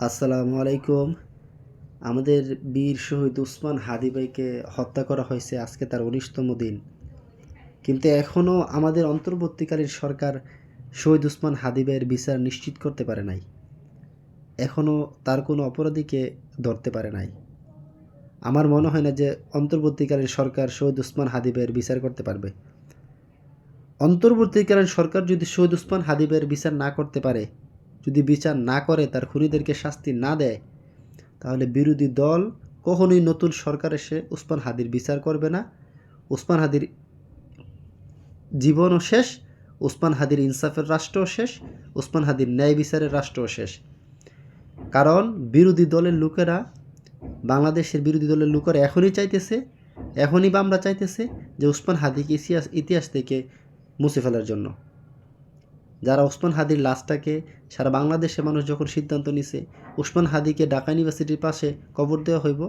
আসসালামু আলাইকুম। আমাদের বীর শহীদ উসমান হাদি ভাইকে হত্যা করা হয়েছে আজকে তার উনিশতম দিন। কিন্তু এখনও আমাদের অন্তর্বর্তীকালীন সরকার শহীদ উসমান হাদি ভাইয়ের বিচার নিশ্চিত করতে পারে নাই। এখনও তার কোনো অপরাধীকে ধরতে পারে নাই। আমার মনে হয় না যে অন্তর্বর্তীকালীন সরকার শহীদ উসমান হাদি ভাইয়ের বিচার করতে পারবে। অন্তর্বর্তীকালীন সরকার যদি শহীদ উসমান হাদি ভাইয়ের বিচার না করতে পারে যদি বিচার না করে, তার খুনিদেরকে শাস্তি না দেয়, তাহলে বিরোধী দল কখনোই নতুন সরকার এসে উসমান হাদির বিচার করবে না। উসমান হাদির জীবনও শেষ, উসমান হাদির ইনসাফের রাষ্ট্রও শেষ, উসমান হাদির ন্যায় বিচারের রাষ্ট্রও শেষ। কারণ বিরোধী দলের লোকেরা, বাংলাদেশের বিরোধী দলের লোকেরা এখনই চাইতেছে, এখনই বামরা চাইতেছে যে উসমান হাদিকে ইতিহাস থেকে মুছে ফেলার জন্য। যারা ওসমান হাদির লাশটাকে সারা বাংলাদেশের মানুষ যখন সিদ্ধান্ত নিছে, ওসমান হাদিকে ঢাকা ইউনিভার্সিটির পাশে কবর দেওয়া হইব।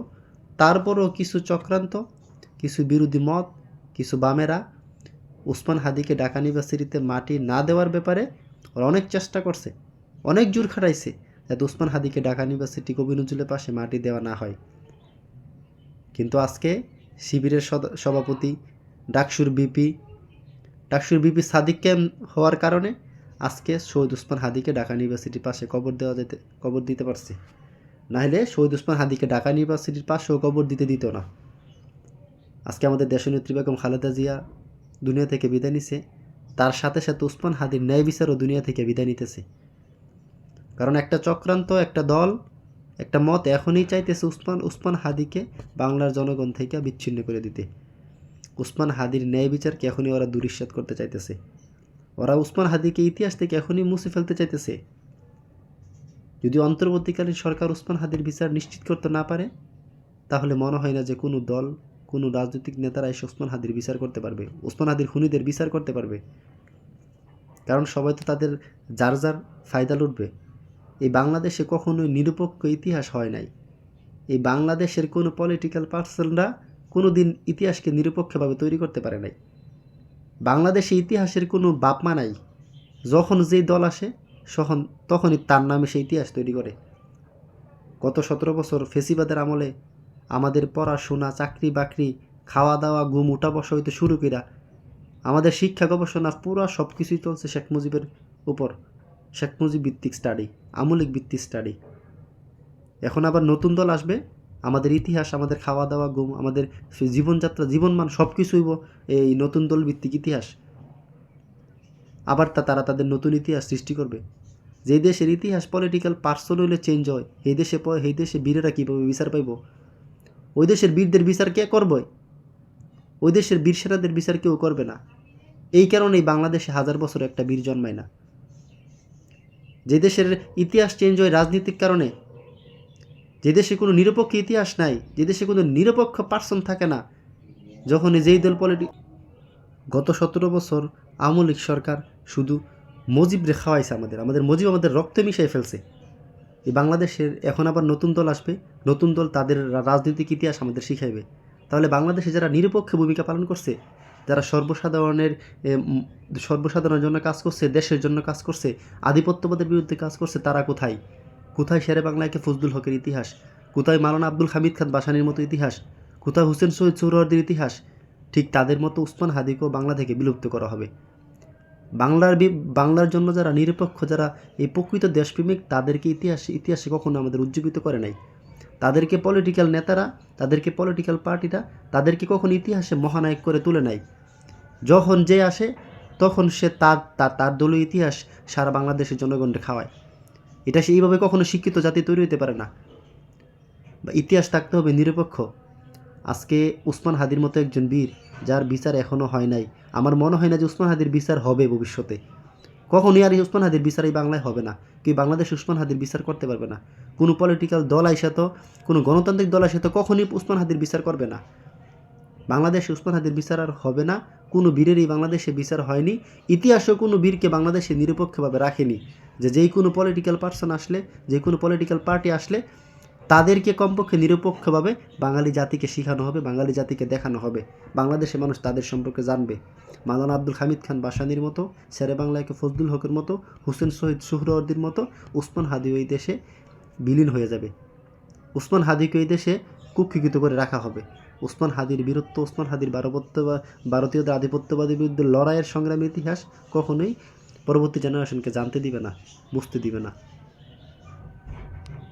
তারপরও কিছু চক্রান্ত, কিছু বিরোধী মত, কিছু বামেরা ওসমান হাদিকে ঢাকা ইউনিভার্সিটিতে মাটি না দেওয়ার ব্যাপারে ওরা অনেক চেষ্টা করছে, অনেক জোর খাটাইছে যাতে ওসমান হাদিকে ঢাকা ইউনিভার্সিটি কবি নজরুলের পাশে মাটি দেওয়া না হয়। কিন্তু আজকে শিবিরের সভাপতি ডাকসুর বিপি ডাকসুর বিপি সাদিক ক্যাম হওয়ার কারণে আজকে শহীদ উসমান হাদিকে ঢাকা ইউনিভার্সিটির পাশে কবর দেওয়া যেতে, কবর দিতে পারছে। নাহলে শহীদ উসমান হাদিকে ঢাকা ইউনিভার্সিটির পাশেও কবর দিতে দিত না। আজকে আমাদের দেশনেত্রী বেগম খালেদা জিয়া দুনিয়া থেকে বিদায় নিছে। তার সাথে সাথে উসমান হাদির ন্যায় বিচারও দুনিয়া থেকে বিদায় নিতেছে। কারণ একটা চক্রান্ত, একটা দল, একটা মত এখনই চাইতেছে উসমান উসমান হাদিকে বাংলার জনগণ থেকে বিচ্ছিন্ন করে দিতে। উসমান হাদির ন্যায় বিচারকে এখনই ওরা দুরিশ্বাত করতে চাইতেছে। ওরা উসমান হাদিকে ইতিহাস থেকে এখনই মুছে ফেলতে চাইতেছে। যদি অন্তর্বর্তীকালীন সরকার উসমান হাদির বিচার নিশ্চিত করতে না পারে, তাহলে মনে হয় না যে কোনো দল, কোনো রাজনৈতিক নেতারা এসে উসমান হাদির বিচার করতে পারবে। উসমান হাদির খুনিদের বিচার করতে পারবে। কারণ সবাই তো তাদের যার যার ফায়দা লুটবে। এই বাংলাদেশে কখনোই নিরপেক্ষ ইতিহাস হয় নাই। এই বাংলাদেশের কোনো পলিটিক্যাল পার্সনরা কোনো দিন ইতিহাসকে নিরপেক্ষভাবে তৈরি করতে পারে নাই। বাংলাদেশে ইতিহাসের কোনো বাপমা নাই। যখন যেই দল আসে তখন তখনই তার নামে সে ইতিহাস তৈরি করে। গত সতেরো বছর ফেসিবাদের আমলে আমাদের পড়াশোনা চাকরি বাকরি খাওয়া দাওয়া ঘুম উঠা বসা হইতে শুরু কইরা আমাদের শিক্ষা গবেষণা পুরো সব কিছুই চলছে শেখ মুজিবের উপর। শেখ মুজিব ভিত্তিক স্টাডি আমলিক ভিত্তিক স্টাডি এখন আবার নতুন দল আসবে। আমাদের ইতিহাস, আমাদের খাওয়া দাওয়া ঘুম, আমাদের জীবনযাত্রা, জীবনমান সব কিছুই এই নতুন দল ভিত্তিক ইতিহাস। আবার তা, তারা তাদের নতুন ইতিহাস সৃষ্টি করবে। যে দেশের ইতিহাস পলিটিক্যাল পার্সন হইলে চেঞ্জ হয়, এই দেশে এই দেশে বীরেরা কীভাবে বিচার পাইব? ওই দেশের বীরদের বিচার কে করবে? ওই দেশের বীর সেনাদের বিচার কেউ করবে না। এই কারণেই বাংলাদেশে হাজার বছর একটা বীর জন্মায় না। যে দেশের ইতিহাস চেঞ্জ হয় রাজনীতিক কারণে যে দেশে কোনো নিরপেক্ষ ইতিহাস নাই, যে দেশে কোনো নিরপেক্ষ পার্সন থাকে না, যখন যেই দল পলিটিক গত সতেরো বছর আওয়ামী লীগ সরকার শুধু মজিব খাওয়াইছে আমাদের আমাদের মজিব আমাদের রক্তে মিশিয়ে ফেলছে। এই বাংলাদেশের এখন আবার নতুন দল আসবে, নতুন দল তাদের রাজনৈতিক ইতিহাস আমাদের শিখাইবে। তাহলে বাংলাদেশে যারা নিরপেক্ষ ভূমিকা পালন করছে, যারা সর্বসাধারণের সর্বসাধারণের জন্য কাজ করছে, দেশের জন্য কাজ করছে, আধিপত্যবাদের বিরুদ্ধে কাজ করছে, তারা কোথায়? কোথায় শেরে বাংলাকে ফজলুল হকের ইতিহাস? কোথায় মালানা আব্দুল হামিদ খান বাসানির মতো ইতিহাস? কোথায় হুসেন সৈয়দ সৌরওয়ার্দির ইতিহাস? ঠিক তাদের মতো উসমান হাদিকেও বাংলা থেকে বিলুপ্ত করা হবে। বাংলার বাংলার জন্য যারা নিরপেক্ষ, যারা এই প্রকৃত দেশপ্রেমিক, তাদেরকে ইতিহাস, ইতিহাসে কখনো আমাদের উজ্জীবিত করে নাই। তাদেরকে পলিটিক্যাল নেতারা, তাদেরকে পলিটিক্যাল পার্টিরা তাদেরকে কখনো ইতিহাসে মহানায়ক করে তুলে নাই। যখন যে আসে, তখন সে তার তার দলীয় ইতিহাস সারা বাংলাদেশের জনগণকে খাওয়ায়। এটা সে এইভাবে কখনো শিক্ষিত জাতি তৈরি হতে পারে না। বা ইতিহাস থাকতে হবে নিরপেক্ষ। আজকে উসমান হাদির মতো একজন বীর, যার বিচার এখনও হয় নাই। আমার মনে হয় না যে উসমান হাদির বিচার হবে ভবিষ্যতে। কখনই আর এই উসমান হাদির বিচার এই বাংলায় হবে না। কি বাংলাদেশ উসমান হাদির বিচার করতে পারবে না। কোনো পলিটিক্যাল দল আইসা তো, কোনো গণতান্ত্রিক দল আইসা তো কখনই উসমান হাদির বিচার করবে না। বাংলাদেশ উসমান হাদির বিচার আর হবে না। কোনো বীরেরই বাংলাদেশে বিচার হয়নি, ইতিহাসেও কোনো বীরকে বাংলাদেশে নিরপেক্ষভাবে রাখেনি। যে যেই কোনো পলিটিক্যাল পার্সন আসলে, যে কোনো পলিটিক্যাল পার্টি আসলে, তাদেরকে কমপক্ষে নিরপেক্ষভাবে বাঙালি জাতিকে শেখানো হবে, বাঙালি জাতিকে দেখানো হবে। বাংলাদেশের মানুষ তাদের সম্পর্কে জানবে। মাওলানা আব্দুল হামিদ খান বাসানির মতো, শেরে বাংলাকে ফজলুল হকের মতো, হুসেন শহীদ সুহরওয়ার্দির মতো, উসমান হাদি ওই দেশে বিলীন হয়ে যাবে। উসমান হাদিকে ওই দেশে কুক্ষিগত করে রাখা হবে। উসমান হাদির বীরত্ব ওসমান হাদির বারবত্য ভারতীয়দের আধিপত্যবাদের বিরুদ্ধে লড়াইয়ের সংগ্রামের ইতিহাস কখনোই পরবর্তী জেনারেশনকে জানতে দিবে না, বুঝতে দিবে না।